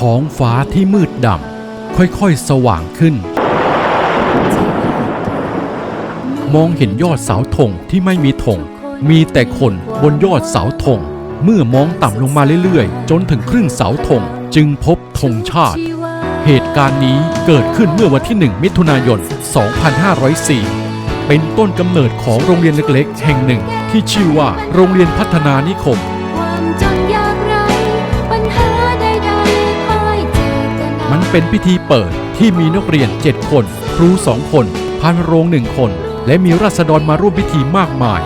ท้องฟ้าที่มืดดำค่อยๆสว่างขึ้น มองเห็นยอดเสาธงที่ไม่มีธงมีแต่คนบนยอดเสาธงเมื่อมองต่ำลงมาเรื่อยๆ จนถึงครึ่งเสาธงจึงพบธงชาติ เหตุการณ์นี้เกิดขึ้นเมื่อวันที่ 1 มิถุนายน 2504 เป็นต้นกำเนิดของโรงเรียนเล็กๆ แห่งหนึ่งที่ชื่อว่าโรงเรียนพัฒนานิคม เป็นพิธีเปิดที่มีนักเรียน 7 คน ครู 2 คน พันโรงหนึ่งคน และมีราษฎรมาร่วมพิธีมากมาย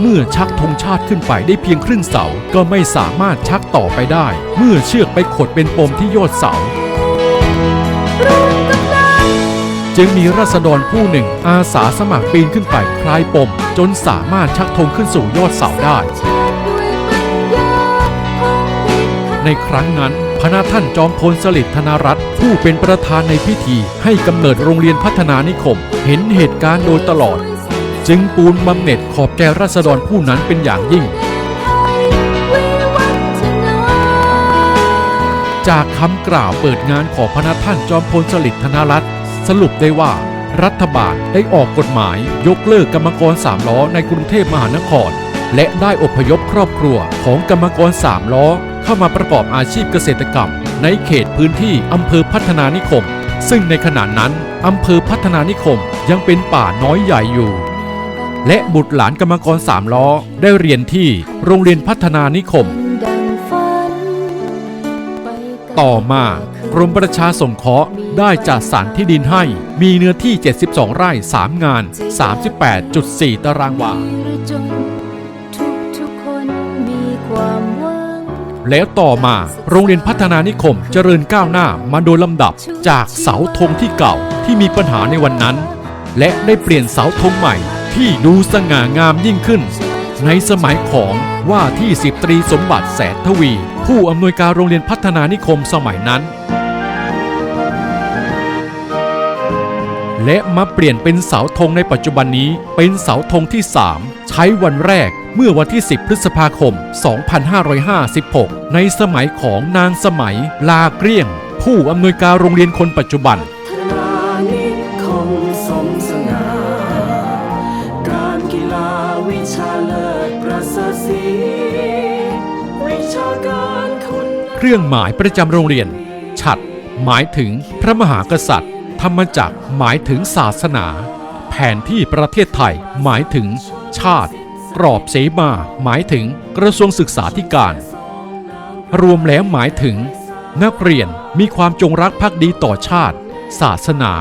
เมื่อชักธงชาติขึ้นไปได้เพียงครึ่งเสา ก็ไม่สามารถชักต่อไปได้ เมื่อเชือกไปขดเป็นปมที่ยอดเสาจึงมีราษฎรผู้หนึ่งอาสาสมัครปีนขึ้นไปคลายปม จนสามารถชักธงขึ้นสู่ยอดเสาได้ ในครั้งนั้น พระนาท่านจอมพลสฤษดิ์ธนรัตน์ผู้เป็นประธานในพิธี ให้กำเนิดโรงเรียนพัฒนานิคม เห็นเหตุการณ์โดยตลอด จึงปูนบำเหน็จขอบแก่ราษฎรผู้นั้นเป็นอย่างยิ่ง จากคำกล่าวเปิดงานของพระนาท่านจอมพลสฤษดิ์ธนรัตน์สรุปได้ว่ารัฐบาลได้ออกกฎหมายยกเลิกกรรมกรสามล้อในกรุงเทพมหานคร และได้อพยพครอบครัวของกรรมกรสามล้อ เข้ามาประกอบอาชีพเกษตรกรรม ในเขตพื้นที่อำเภอพัฒนานิคม ซึ่งในขณะนั้นอำเภอพัฒนานิคมยังเป็นป่าน้อยใหญ่อยู่ และบุตรหลานกรรมกรสามล้อได้เรียนที่โรงเรียนพัฒนานิคม ต่อมากรมประชาสงเคราะห์ได้จัดสรรที่ดินให้มีเนื้อที่ 72 ไร่ 3 งาน 38.4 ตารางวา แล้วต่อมาโรงเรียนพัฒนานิคมเจริญก้าวหน้ามาโดยลำดับจากเสาธงที่เก่าที่มีปัญหาในวันนั้น และได้เปลี่ยนเสาธงใหม่ที่ดูสง่างามยิ่งขึ้น ในสมัยของว่าที่สิบตรีสมบัติแสนทวี ผู้อำนวยการโรงเรียนพัฒนานิคมสมัยนั้น และมาเปลี่ยนเป็นเสาธงในปัจจุบันนี้เป็นเสาธงที่ 3 ใช้วันแรก เมื่อวันที่ 10 พฤษภาคม 2556 ในสมัยของนางสมัยลาเกลี้ยง ผู้อำนวยการโรงเรียนคนปัจจุบันนานิคมสมสง่าการกีฬาวิชาเลิศประเสริฐศรีวิชาการคุณเครื่องหมายประจำโรงเรียน ฉัดหมายถึงพระมหากษัตริย์ ธรรมจักรหมายถึงศาสนา แผนที่ประเทศไทยหมายถึงชาติ กรอบเสมาหมายถึงกระทรวงศึกษาธิการ รวมแล้วหมายถึง นักเรียนมีความจงรักภักดีต่อชาติ ศาสนา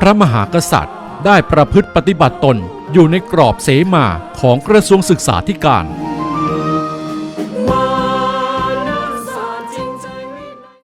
พระมหากษัตริย์ ได้ประพฤติปฏิบัติตนอยู่ในกรอบเสมาของกระทรวงศึกษาธิการ